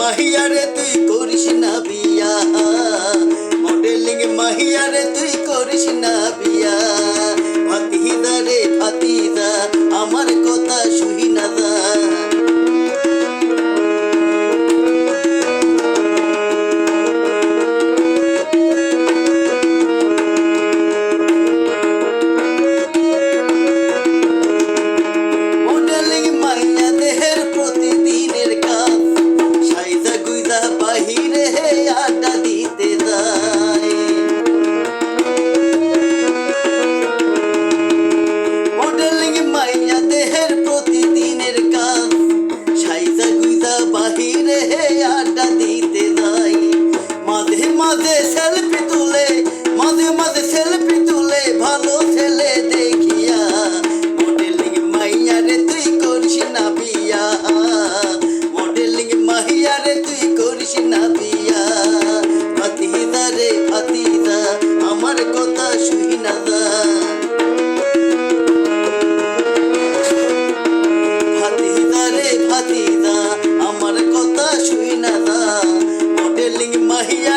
মাহিয়ারে তুই করিস না বিয়া। মডেলিং মাহিয়ারে তুই করিস না বিয়া। ভাতিদা রে ফাতিদা আমার কথা শুনি বাহিরে প্রতিদিনের বাহিরে আড্ডা দিতে যায়। মাঝে মাঝে সেলফি তুলে, মাঝে মাঝে সেলফি তুলে ভালো ফাতিদা আমার কথা শুই না দা। ফাতিদা রে ফাতিদা আমার কথা শুই না দা। মডেলিং মাহিয়া